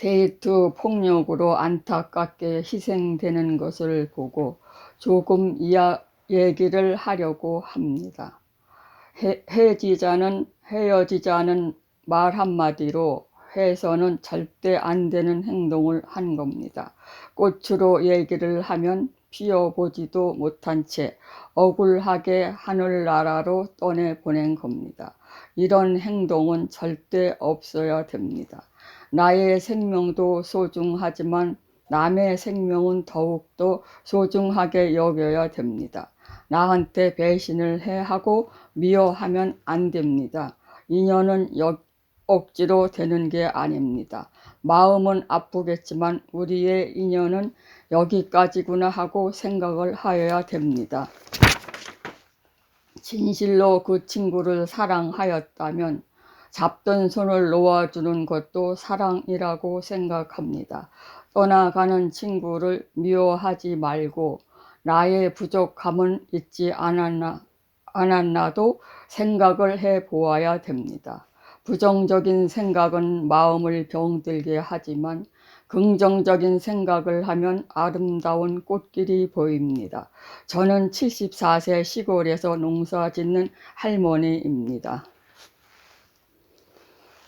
데이트 폭력으로 안타깝게 희생되는 것을 보고 조금 이야 얘기를 하려고 합니다. 해, 헤어지자는 헤어지자는 말 한마디로 해서는 절대 안 되는 행동을 한 겁니다. 꽃으로 얘기를 하면 피워보지도 못한 채 억울하게 하늘나라로 떠내보낸 겁니다. 이런 행동은 절대 없어야 됩니다. 나의 생명도 소중하지만 남의 생명은 더욱더 소중하게 여겨야 됩니다. 나한테 배신을 해 하고 미워하면 안 됩니다. 인연은 역- 억지로 되는 게 아닙니다. 마음은 아프겠지만 우리의 인연은 여기까지구나 하고 생각을 하여야 됩니다. 진실로 그 친구를 사랑하였다면 잡던 손을 놓아주는 것도 사랑이라고 생각합니다. 떠나가는 친구를 미워하지 말고 나의 부족함은 있지 않았나, 않았나도 생각을 해 보아야 됩니다. 부정적인 생각은 마음을 병들게 하지만 긍정적인 생각을 하면 아름다운 꽃길이 보입니다. 저는 74세 시골에서 농사 짓는 할머니입니다.